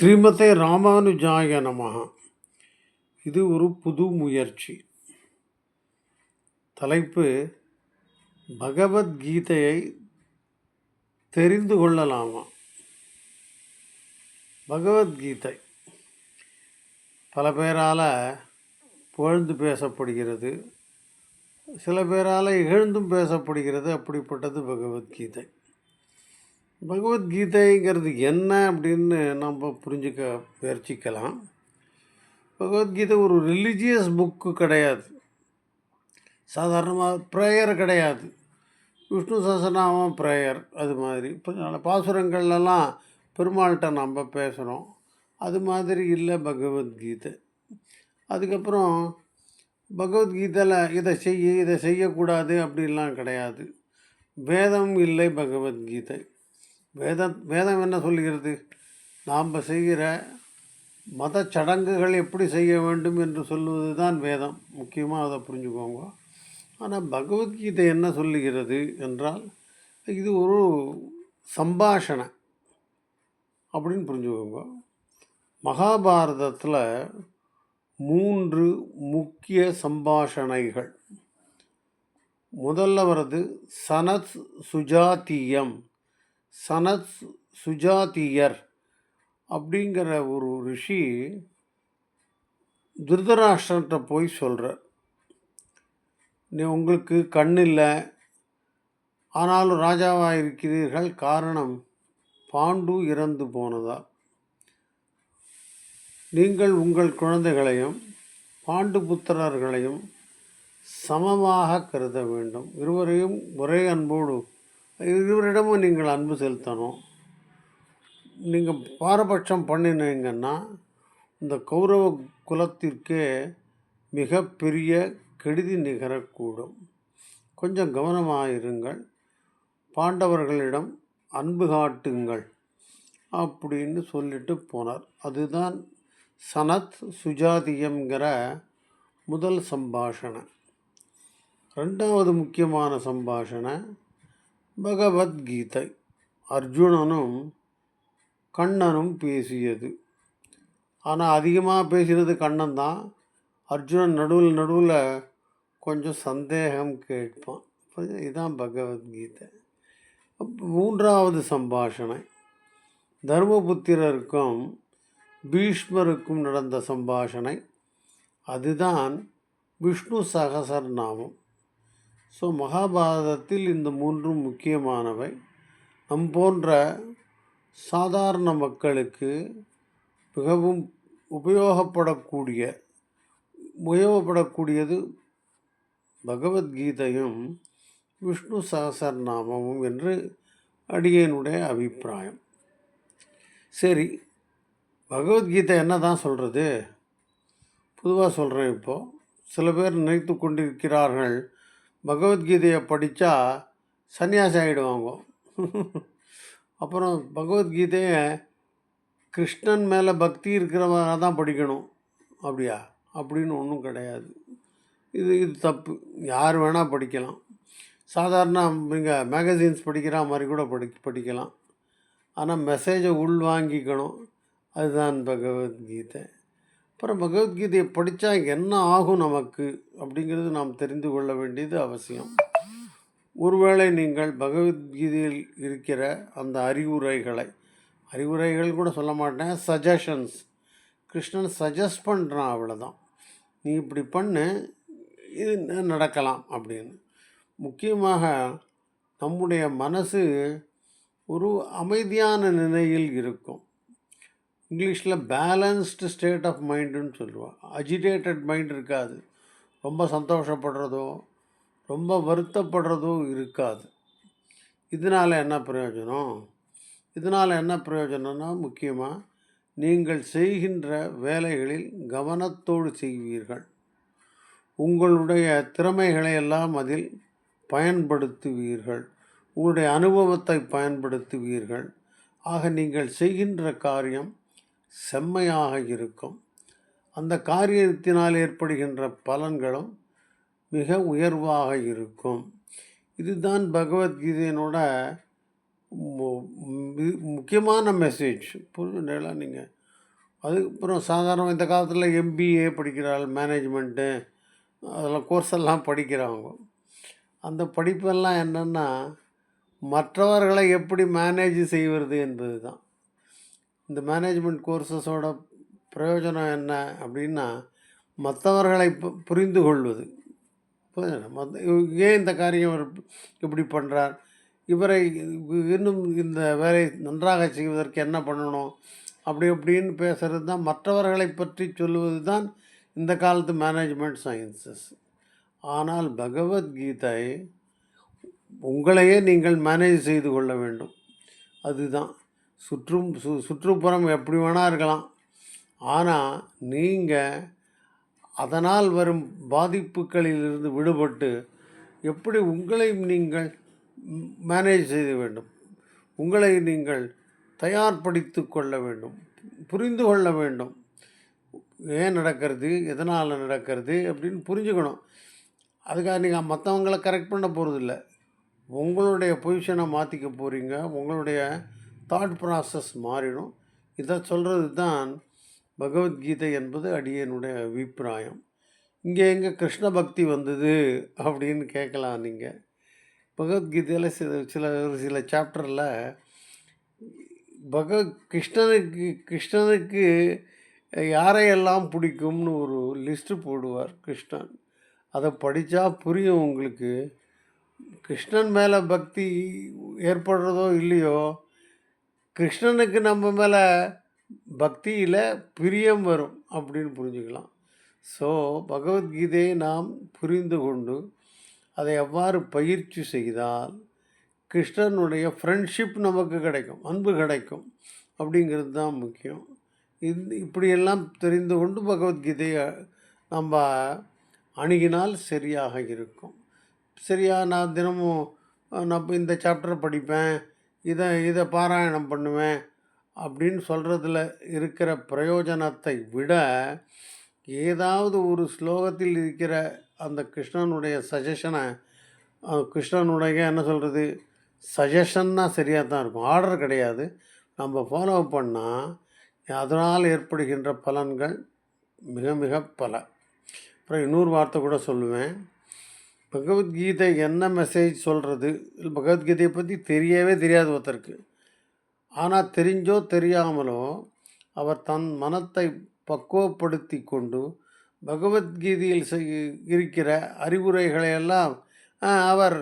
ஸ்ரீமதே ராமானுஜாய நமஹ. இது ஒரு புது முயற்சி. தலைப்பு பகவத்கீதையை தெரிந்து கொள்ளலாமா? பகவத்கீதை பல பேரால் புகழ்ந்து பேசப்படுகிறது. சில பேரால் இகழ்ந்தும் பேசப்படுகிறது. அப்படிப்பட்டது பகவத்கீதை. பகவத்கீதைங்கிறது என்ன அப்படின்னு நம்ம புரிஞ்சுக்க முயற்சிக்கலாம். பகவத்கீதை ஒரு ரிலீஜியஸ் புக்கு கிடையாது. சாதாரணமாக ப்ரேயர் கிடையாது. விஷ்ணு சஹஸ்ரநாமம் ப்ரேயர் அது மாதிரி. இப்போ நல்ல பாசுரங்கள்லாம் பெருமாள்கிட்ட நம்ம பேசுகிறோம் அது மாதிரி இல்லை பகவத்கீதை. அதுக்கப்புறம் பகவத்கீதையில் இதை செய்ய இதை செய்யக்கூடாது அப்படின்லாம் கிடையாது. வேதம் இல்லை பகவத்கீதை. வேதம் வேதம் என்ன சொல்லுகிறது நாம் செய்கிற மத சடங்குகள் எப்படி செய்ய வேண்டும் என்று சொல்வது தான் வேதம். முக்கியமாக அதை புரிஞ்சுக்கோங்க. ஆனால் பகவத்கீதை என்ன சொல்லுகிறது என்றால் இது ஒரு சம்பாஷணை அப்படின்னு புரிஞ்சுக்கோங்க. மகாபாரதத்தில் மூன்று முக்கிய சம்பாஷணைகள். முதல்ல வர்றது சனத் சுஜாத்தியம் சனத் சுஜாதியர் அப்படிங்கிற ஒரு ரிஷி திருதராஷ்டிரன்ட்ட போய் சொல்கிறார் நீ உங்களுக்கு கண் இல்லை ஆனாலும் ராஜாவாக இருக்கிறீர்கள். காரணம் பாண்டு இறந்து போனதா? நீங்கள் உங்கள் குழந்தைகளையும் பாண்டு புத்திரர்களையும் சமமாக கருத வேண்டும். இருவரையும் ஒரே அன்போடு இருவரிடமும் நீங்கள் அன்பு செலுத்தணும். நீங்கள் பாரபட்சம் பண்ணினீங்கன்னா இந்த கௌரவ குலத்திற்கே மிகப்பெரிய கெடுதி நிகரக்கூடும். கொஞ்சம் கவனமாக இருங்கள் பாண்டவர்களிடம் அன்பு காட்டுங்கள் அப்படின்னு சொல்லிட்டு போனார். அதுதான் சனத் சுஜாதியங்கிற முதல் சம்பாஷணை. ரெண்டாவது முக்கியமான சம்பாஷணை பகவத்கீதை அர்ஜுனனும் கண்ணனும் பேசியது. ஆனால் அதிகமாக பேசினது கண்ணன் தான் அர்ஜுனன் நடுவில் நடுவில் கொஞ்சம் சந்தேகம் கேட்பான். இதுதான் பகவத்கீதை. மூன்றாவது சம்பாஷணை. தர்மபுத்திரருக்கும் பீஷ்மருக்கும் நடந்த சம்பாஷணை. அதுதான் விஷ்ணு சகசர் நாமம் ஸோ மகாபாரதத்தில் இந்த மூன்றும் முக்கியமானவை. நம் போன்ற சாதாரண மக்களுக்கு மிகவும் உபயோகப்படக்கூடிய உபயோகப்படக்கூடியது பகவத்கீதையும் விஷ்ணு சகசரநாமமும் என்று அடியனுடைய அபிப்பிராயம். சரி பகவத்கீதை என்ன தான் சொல்கிறது பொதுவாக சொல்கிறேன் இப்போது சில பேர் நினைத்து கொண்டிருக்கிறார்கள் பகவத்கீதையை படித்தா சன்னியாசி ஆகிடுவாங்க. அப்புறம் பகவத்கீதையை கிருஷ்ணன் மேலே பக்தி இருக்கிறவங்க தான் படிக்கணும். அப்படியா? அப்படின்னு ஒன்றும் கிடையாது. இது இது தப்பு. யார் வேணால் படிக்கலாம். சாதாரண நீங்கள் மேகசின்ஸ் படிக்கிற மாதிரி கூட படி படிக்கலாம். ஆனால் மெசேஜை உள்வாங்கிக்கணும். அதுதான் பகவத்கீதை. அப்புறம் பகவத்கீதையை படித்தா என்ன ஆகும் நமக்கு அப்படிங்கிறது நாம் தெரிந்து கொள்ள வேண்டியது அவசியம். ஒருவேளை நீங்கள் பகவத்கீதையில் இருக்கிற அந்த அறிவுரைகளை அறிவுரைகள் கூட சொல்ல மாட்டேன் சஜஷன்ஸ் கிருஷ்ணன் சஜஸ்ட் பண்ணுறான் அவ்வளோதான் நீ இப்படி பண்ணு இது நடக்கலாம் அப்படின்னு. முக்கியமாக நம்முடைய மனசு ஒரு அமைதியான நிலையில் இருக்கும். இங்கிலீஷில் பேலன்ஸ்டு ஸ்டேட் ஆஃப் மைண்டுன்னு சொல்லுவோம் அஜிடேட்டட் மைண்ட் இருக்காது. ரொம்ப சந்தோஷப்படுறதோ ரொம்ப வருத்தப்படுறதோ இருக்காது. இதனால் என்ன பிரயோஜனம்? இதனால் என்ன பிரயோஜனம்னா முக்கியமாக நீங்கள் செய்கின்ற வேலைகளில் கவனத்தோடு செய்வீர்கள். உங்களுடைய திறமைகளை எல்லாம் அதில் பயன்படுத்துவீர்கள். உங்களுடைய அனுபவத்தை பயன்படுத்துவீர்கள். ஆக நீங்கள் செய்கின்ற காரியம் செம்மையாக இருக்கும். அந்த காரியத்தினால் ஏற்படுகின்ற பலன்களும் மிக உயர்வாக இருக்கும். இதுதான் பகவத்கீதையினோட முக்கியமான மெசேஜ் புரிஞ்சுங்களா நீங்கள் அதுக்கப்புறம் சாதாரண இந்த காலத்தில் எம்பிஏ படிக்கிறாள் மேனேஜ்மெண்ட்டு அதெல்லாம் கோர்ஸ் எல்லாம் படிக்கிறாங்க அந்த படிப்பெல்லாம் என்னென்னா மற்றவர்களை எப்படி மேனேஜ் செய்வது என்பது தான் இந்த மேனேஜ்மெண்ட் கோர்சஸோட பிரயோஜனம் என்ன அப்படின்னா மற்றவர்களை பு- புரிந்து கொள்வது புரியுதா? ஏன் இந்த காரியம் இப்படி பண்ணுறார் இவரை இன்னும் இந்த வேலை நன்றாக செய்வதற்கு என்ன பண்ணணும்? அப்படி இப்படின்னு பேசுகிறது தான் மற்றவர்களை பற்றி சொல்லுவது தான் இந்த காலத்து மேனேஜ்மெண்ட் சயின்சஸ் ஆனால் பகவத்கீதை உங்களையே நீங்கள் மேனேஜ் செய்து கொள்ள வேண்டும். அதுதான். சுற்றும் சு சுற்றுப்புறம் எப்படி வேணால் இருக்கலாம். ஆனால் நீங்கள் அதனால் வரும் பாதிப்புகளிலிருந்து விடுபட்டு எப்படி உங்களை நீங்கள் மேனேஜ் செய்ய வேண்டும். உங்களை நீங்கள் தயார்படுத்தி கொள்ள வேண்டும். புரிந்து கொள்ள வேண்டும். ஏன் நடக்கிறது? எதனால் நடக்கிறது? அப்படின்னு புரிஞ்சுக்கணும். அதுக்காக நீங்கள் மற்றவங்கள கரெக்ட் பண்ண போகிறதில்ல உங்களுடைய பொசிஷனை மாற்றிக்க போகிறீங்க உங்களுடைய தாட் ப்ராசஸ் மாறிடும். இதை சொல்கிறது தான் பகவத்கீதை என்பது அடியனுடைய அபிப்பிராயம். இங்கே எங்கே கிருஷ்ண பக்தி வந்தது அப்படின்னு கேட்கலாம் நீங்கள் பகவத்கீதையில் சில சில ஒரு சில சாப்டரில் பகவத் கிருஷ்ணனுக்கு கிருஷ்ணனுக்கு யாரையெல்லாம் பிடிக்கும்னு ஒரு லிஸ்ட்டு போடுவார் கிருஷ்ணன். அதை படித்தா புரியும் உங்களுக்கு. கிருஷ்ணன் மேலே பக்தி ஏற்படுறதோ இல்லையோ கிருஷ்ணனுக்கு நம்ம மேலே பக்தியில் பிரியம் வரும் அப்படின்னு புரிஞ்சுக்கலாம். ஸோ பகவத்கீதையை நாம் புரிந்து கொண்டு அதை எவ்வாறு பயிற்சி செய்தால் கிருஷ்ணனுடைய ஃப்ரெண்ட்ஷிப் நமக்கு கிடைக்கும் அன்பு கிடைக்கும் அப்படிங்கிறது தான் முக்கியம். இது இப்படியெல்லாம் தெரிந்து கொண்டு பகவத்கீதையை நம்ம அணுகினால் சரியாக இருக்கும். சரியா நான் தினமும் நான் இந்த சாப்டர் படிப்பேன் இதை இதை பாராயணம் பண்ணுவேன் அப்படின்னு சொல்கிறதுல இருக்கிற பிரயோஜனத்தை விட ஏதாவது ஒரு ஸ்லோகத்தில் இருக்கிற அந்த கிருஷ்ணனுடைய சஜஷனை கிருஷ்ணனுடைய என்ன சொல்கிறது சஜஷன்னா சரியாக தான் இருக்கும். ஆர்டர் கிடையாது. நம்ம ஃபாலோ பண்ணால் அதனால் ஏற்படுகின்ற பலன்கள் மிக மிக பல. அப்புறம் இன்னொரு வார்த்தை கூட சொல்லுவேன். பகவத்கீதை என்ன மெசேஜ் சொல்கிறது பகவத்கீதையை பற்றி தெரியவே தெரியாது ஒருத்தருக்கு. ஆனால் தெரிஞ்சோ தெரியாமலோ அவர் தன் மனத்தை பக்குவப்படுத்தி கொண்டு பகவத்கீதையில் செய்- இருக்கிற அறிவுரைகளை எல்லாம் அவர்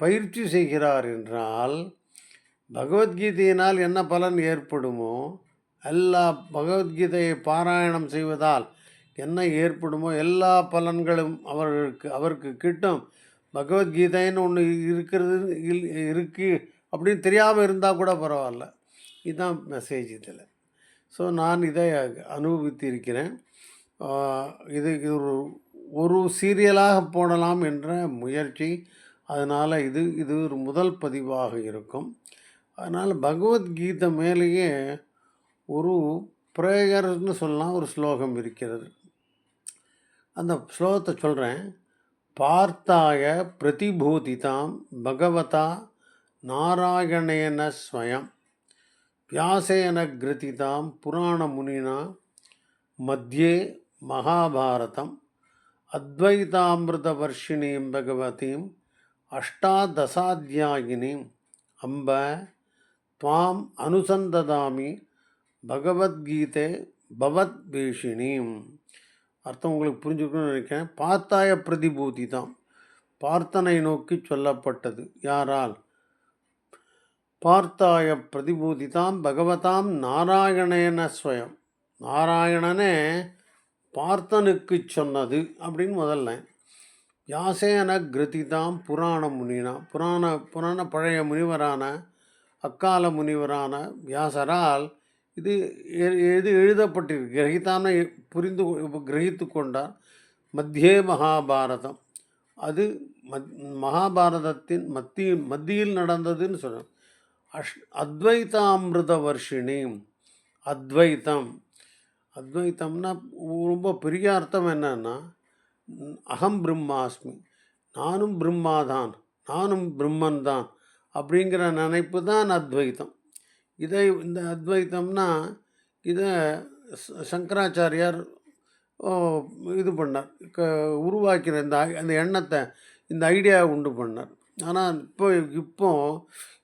பயிற்சி செய்கிறார் என்றால் பகவத்கீதையினால் என்ன பலன் ஏற்படுமோ எல்லா பகவத்கீதையை பாராயணம் செய்வதால் என்ன ஏற்படுமோ எல்லா பலன்களும் அவர்களுக்கு அவருக்கு கிட்டும். பகவத்கீதைன்னு ஒன்று இருக்கிறது இல் இருக்குது அப்படின்னு தெரியாமல் இருந்தால் கூட பரவாயில்ல. இதுதான் மெசேஜ் இதில். ஸோ நான் இதை அனுபவித்திருக்கிறேன். இது இது ஒரு ஒரு சீரியலாக போடலாம் என்ற முயற்சி. அதனால் இது இது ஒரு முதல் பதிவாக இருக்கும். அதனால் பகவத்கீதை மேலேயே ஒரு ப்ரேயர்னு சொல்லலாம் ஒரு ஸ்லோகம் இருக்கிறது. அந்த ஸ்லோகத்தை சொல்கிறேன் பார்த்தாய பிரதிபூதிதாம் பகவதா நாராயணேன ஸ்வயம். வியாசேன கிருதிதாம் புராணமுனினா மத்தியே மகாபாரதம். அத்வைதாமிருதவர்ஷிணீம் பகவதீம் அஷ்டாதசாத்தியாயினீம் அம்ப துவாம் அனுசந்ததாமி பகவத்கீதை பவத்வேஷினீம். அர்த்தம் உங்களுக்கு புரிஞ்சுக்கணும்னு நினைக்கிறேன். பார்த்தாய பிரதிபூதி தான் பார்த்தனை நோக்கி சொல்லப்பட்டது. யாரால்? பார்த்தாய பிரதிபூதிதாம் பகவதாம் நாராயணேன ஸ்வயம். நாராயணனே பார்த்தனுக்கு சொன்னது அப்படின்னு முதல்ல யாசேன கிருதிதாம் புராண முனினா புராண புராண பழைய முனிவரான அக்கால முனிவரான வியாசரால் இது எ- எது எழுதப்பட்டிருக்கு? கிரகித்தான புரிந்து கிரகித்து கொண்டார் மத்தியே மகாபாரதம். அது மத் மகாபாரதத்தின் மத்தியில் மத்தியில் நடந்ததுன்னு சொல்கிறேன் அஷ் அத்வைதாமிருத வர்ஷினி அத்வைத்தம் அத்வைத்தம்னா ரொம்ப பெரிய அர்த்தம் என்னன்னா அகம் பிரம்மாஸ்மி. நானும் பிரம்மாதான். நானும் பிரம்மன் தான் அப்படிங்கிற நினைப்பு தான் அத்வைத்தம் இதை இந்த அத்வைத்தம்னா இதை சங்கராச்சாரியார் இது பண்ணார். க உருவாக்கிற இந்த அந்த எண்ணத்தை இந்த ஐடியாவை உண்டு பண்ணார். ஆனால் இப்போ இப்போ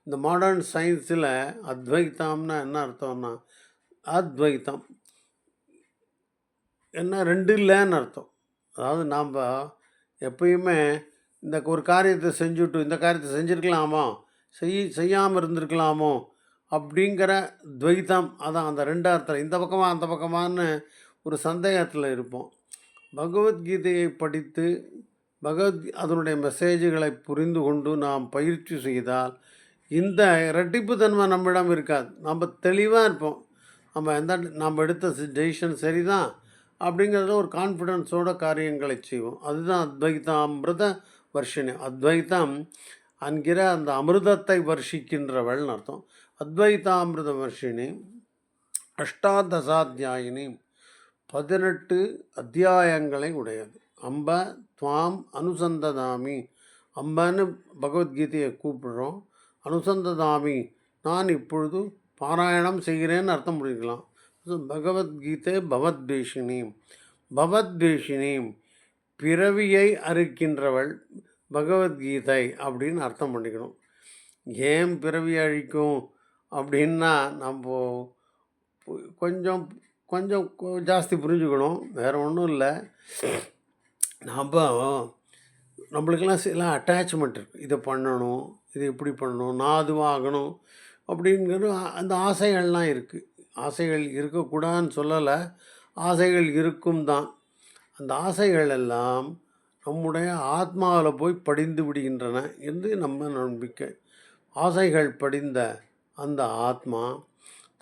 இந்த மாடர்ன் சயின்ஸில் அத்வைத்தம்னா என்ன அர்த்தம்னா அத்வைத்தம். என்ன ரெண்டு இல்லைன்னு அர்த்தம். அதாவது நாம் எப்பயுமே இந்த ஒரு காரியத்தை செஞ்சுட்டு இந்த காரியத்தை செஞ்சுருக்கலாமோ செய் செய்யாமல் இருந்திருக்கலாமோ அப்படிங்கிற துவைத்தம். அதான் அந்த ரெண்டாயிரத்தில் இந்த பக்கமாக அந்த பக்கமான்னு ஒரு சந்தேகத்தில் இருப்போம். பகவத்கீதையை படித்து பகவத் அதனுடைய மெசேஜுகளை புரிந்து கொண்டு நாம் பயிற்சி செய்தால் இந்த இரட்டிப்பு தன்மை நம்மிடம் இருக்காது. நம்ம தெளிவாக இருப்போம். நம்ம எந்த நம்ம எடுத்த டெசிஷன் சரிதான் அப்படிங்கிறத ஒரு கான்ஃபிடென்ஸோட காரியங்களை செய்வோம். அதுதான் அத்வைதம் அமிர்த வர்ஷினி. அத்வைத்தம் என்கிற அந்த அமிர்தத்தை வர்ஷிக்கின்றவள்னு அர்த்தம். அத்வைதாமிருத வர்ஷினி அஷ்டாதசாத்தியாயினி பதினெட்டு அத்தியாயங்களை உடையது. அம்ப துவாம் அனுசந்ததாமி. அம்பன்னு பகவத்கீதையை கூப்பிடுறோம். அனுசந்ததாமி நான் இப்பொழுது பாராயணம் செய்கிறேன்னு அர்த்தம் புரிஞ்சுக்கலாம். பகவத்கீதை பவத்பேஷினீம் பவத்பேஷினீம் பிறவியை அறுக்கின்றவள் பகவத்கீதை அப்படின்னு அர்த்தம் பண்ணிக்கணும். ஏன் பிறவி அழிக்கும்? அப்படின்னா நம்ம கொஞ்சம் கொஞ்சம் ஜாஸ்தி புரிஞ்சுக்கணும். வேறு ஒன்றும் இல்லை. நாம் நம்மளுக்கெல்லாம் சில அட்டாச்மெண்ட் இருக்குது இதை பண்ணணும் இது இப்படி பண்ணணும் நான் அதுவாகணும் அப்படிங்கிற அந்த ஆசைகள்லாம் இருக்குது ஆசைகள் இருக்கக்கூடாதுன்னு சொல்லலை. ஆசைகள் இருக்கும் தான். அந்த ஆசைகள் எல்லாம் நம்முடைய ஆத்மாவில் போய் படிந்து விடுகின்றன என்று நம்ம நம்பிக்கை. ஆசைகள் படிந்த அந்த ஆத்மா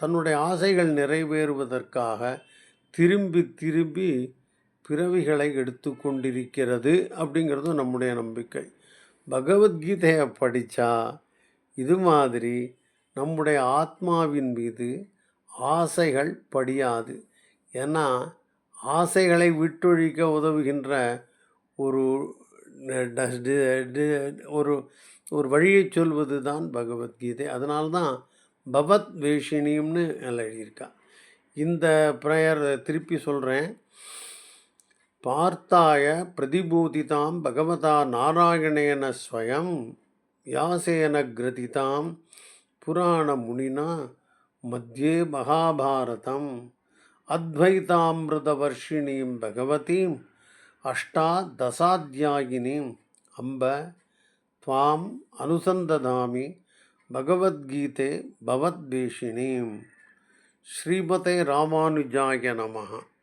தன்னுடைய ஆசைகள் நிறைவேறுவதற்காக திரும்பி திரும்பி பிறவிகளை எடுத்து கொண்டிருக்கிறது அப்படிங்கிறது நம்முடைய நம்பிக்கை. பகவத்கீதையை படித்தா இது மாதிரி நம்முடைய ஆத்மாவின் மீது ஆசைகள் படியாது. ஏன்னா ஆசைகளை விட்டொழிக்க உதவுகின்ற ஒரு ஒரு ஒரு வழியை சொல்வது தான் பகவத்கீதை. அதனால்தான் பவத் வேஷினியம்னு எழுதியிருக்கா. இந்த ப்ரேயர் திருப்பி சொல்கிறேன் பார்த்தாய பிரதிபூதிதாம் பகவதா நாராயணேன ஸ்வயம் யாசேன கிரதிதாம் புராண முனினா மத்தியே மகாபாரதம் அத்வைதாமிருதவர்ஷிணீம் பகவதீம் அஷ்டாதசாத்தியாயினீம் அம்ப त्वाम् अनुसन्दधामि भगवद्गीते भवद्वेषिणीं श्रीमते रामानुजाय नमः।